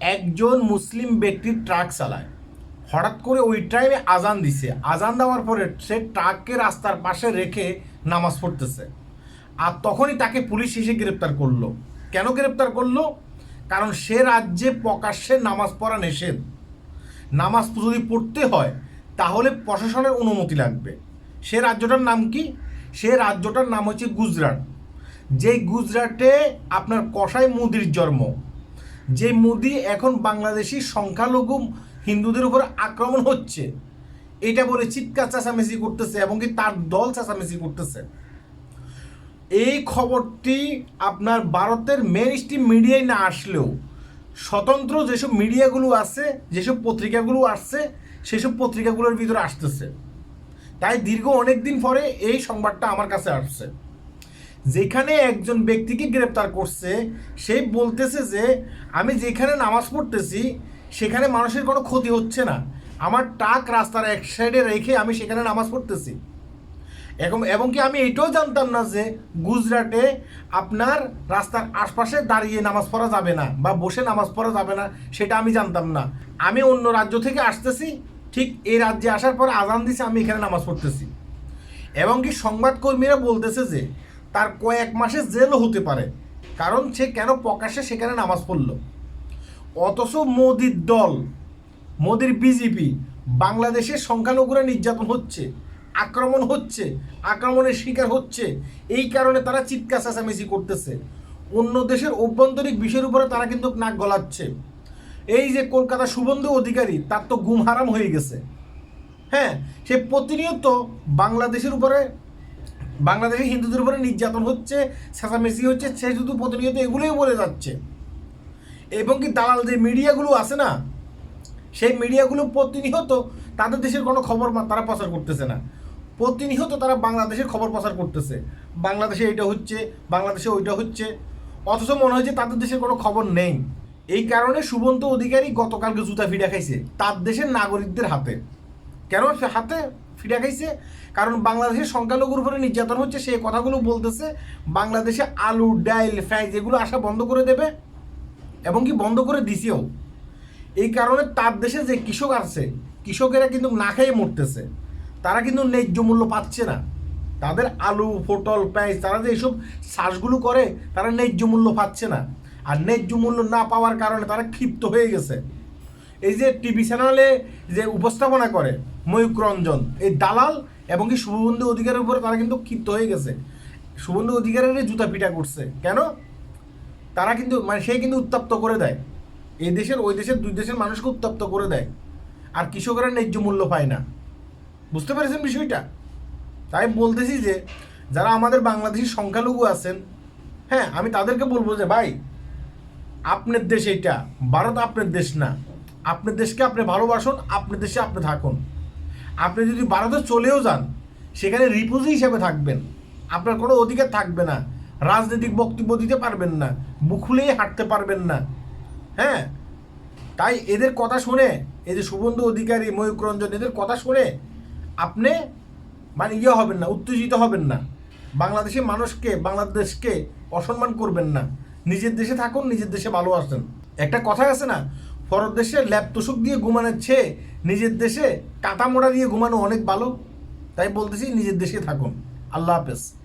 একজন মুসলিম ব্যক্তি ট্রাক চালায়। হঠাৎ করে ওই টাইমে আজান দিছে। আজান দেওয়ার পরে সে ট্রাককে রাস্তার পাশে রেখে নামাজ পড়তেছে। আর তখনই তাকে পুলিশ এসে গ্রেপ্তার করল। কেন গ্রেপ্তার করল? কারণ সে রাজ্যে প্রকাশ্যে নামাজ পড়া নিষেধ। নামাজ যদি পড়তে হয়, তাহলে প্রশাসনের অনুমতি লাগবে। সে রাজ্যটার নাম কি? সে রাজ্যটার নাম হচ্ছে গুজরাট। যেই গুজরাটে আপনার কসাই মুদির জন্ম। যে মোদি এখন বাংলাদেশি সংখ্যালঘু হিন্দুদের উপর আক্রমণ হচ্ছে, এটা বলে চিৎকার চেঁচামেচি করতেছে এবং কি তার দল চেঁচামেচি করতেছে। এই খবরটি আপনার ভারতের মেন স্ট্রিম মিডিয়ায় না আসলেও স্বতন্ত্র যেসব মিডিয়াগুলো আছে, যেসব পত্রিকাগুলো আসছে, সেসব পত্রিকাগুলোর ভিতরে আসতেছে। তাই দীর্ঘ অনেক দিন পরে এই সংবাদটা আমার কাছে আসছে। যেখানে একজন ব্যক্তিকে গ্রেপ্তার করছে, সে বলতেছে যে, আমি যেখানে নামাজ পড়তেছি, সেখানে মানুষের কোনো ক্ষতি হচ্ছে না। আমার টাক রাস্তার এক সাইডে রেখে আমি সেখানে নামাজ পড়তেছি। এবং এবং কি আমি এটাও জানতাম না যে গুজরাটে আপনার রাস্তার আশপাশে দাঁড়িয়ে নামাজ পড়া যাবে না বা বসে নামাজ পড়া যাবে না, সেটা আমি জানতাম না। আমি অন্য রাজ্য থেকে আসতেছি, ঠিক এই রাজ্যে আসার পর আজান দিছে, আমি এখানে নামাজ পড়তেছি। এবং কি সংবাদকর্মীরা বলতেছে যে তার কয়েক মাসে জেলও হতে পারে। কারণ সে কেন প্রকাশ্যে সেখানে নামাজ পড়ল? অথচ মোদির দল, মোদির বিজেপি বাংলাদেশের সংখ্যালঘুরা নির্যাতন হচ্ছে, আক্রমণ হচ্ছে, আক্রমণের শিকার হচ্ছে। এই কারণে তারা চিৎকার চেঁচামেচি করতেছে। অন্য দেশের অভ্যন্তরিক বিষয়ের উপরে তারা কিন্তু নাক গলাচ্ছে। এই যে কলকাতা সুবন্ধু অধিকারী, তার তো গুম হারাম হয়ে গেছে। হ্যাঁ সে প্রতিনিয়ত বাংলাদেশের উপরে বাংলাদেশের হিন্দুদের উপরে নির্যাতন হচ্ছে চেঁচামেচি হচ্ছে সে শুধু প্রতিনিয়ত এগুলোই বলে যাচ্ছে। এবং কি দালাল যে মিডিয়াগুলো আছে না, সেই মিডিয়াগুলো প্রতিনিয়ত তাদের দেশের কোনো খবর তারা প্রচার করতেছে না। প্রতিনিয়ত তারা বাংলাদেশের খবর প্রচার করতেছে। বাংলাদেশে এটা হচ্ছে, বাংলাদেশে ওইটা হচ্ছে। অথচ মনে হয় যে তাদের দেশের কোনো খবর নেই। এই কারণে সুবন্ত অধিকারী গতকালকে জুতা ফিডা খাইছে, তার দেশের নাগরিকদের হাতে। কেন সে হাতে ফিডা খাইছে? কারণ বাংলাদেশের সংখ্যালঘুর উপরে নির্যাতন হচ্ছে সেই কথাগুলো বলতেছে। বাংলাদেশে আলু, ডাইল ফ্রাই এগুলো আসা বন্ধ করে দেবে এবং কি বন্ধ করে দিছেও। এই কারণে তার দেশে যে কৃষক আছে, কৃষকেরা কিন্তু না খেয়ে মরতেছে। তারা কিন্তু ন্যায্য মূল্য পাচ্ছে না। তাদের আলু, পটল, পেঁয়াজ, তারা যে এইসব চাষগুলো করে, তারা ন্যায্য মূল্য পাচ্ছে না। আর ন্যায্য মূল্য না পাওয়ার কারণে তারা ক্ষিপ্ত হয়ে গেছে। এই যে টিভি চ্যানেলে যে উপস্থাপনা করে ময়ূক রঞ্জন, এই দালাল এবং কি শুভবন্ধু অধিকারের উপরে তারা কিন্তু ক্ষিপ্ত হয়ে গেছে। শুভবন্ধু অধিকারের জুতা পিটা করছে। কেন? তারা কিন্তু মানে সে কিন্তু উত্তপ্ত করে দেয়। এই দেশের, ওই দেশের, দুই দেশের মানুষকে উত্তপ্ত করে দেয়। আর কৃষকেরা ন্যায্য মূল্য পায় না। বুঝতে পেরেছেন বিষয়টা? তাই বলতেছি যে, যারা আমাদের বাংলাদেশি সংখ্যালঘু আছেন হ্যাঁ আমি তাদেরকে বলব যে, ভাই, আপনার দেশ এটা ভারত আপনার দেশ না। আপনার দেশকে আপনি ভালোবাসুন আপনার দেশে আপনি থাকুন। আপনি যদি ভারতে চলেও যান, সেখানে রিপুজি হিসেবে থাকবেন। আপনার কোনো অধিকার থাকবে না। রাজনৈতিক বক্তব্য দিতে পারবেন না। বুকুলেই হাঁটতে পারবেন না। হ্যাঁ? তাই এদের কথা শুনে, এই যে শুভেন্দু অধিকারী ময়ূক রঞ্জন, এদের কথা শুনে আপনি মানে ইয়ে হবেন না, উত্তেজিত হবেন না। বাংলাদেশের মানুষকে, বাংলাদেশকে অসম্মান করবেন না। নিজের দেশে থাকুন, নিজের দেশে ভালো আছেন একটা কথা আছে না পরের দেশে ল্যাপ তোষক দিয়ে ঘুমানোর চেয়ে নিজের দেশে কাটা মোড়া দিয়ে ঘুমানো অনেক ভালো। তাই বলতেছি নিজের দেশে থাকুন। আল্লাহ হাফেজ।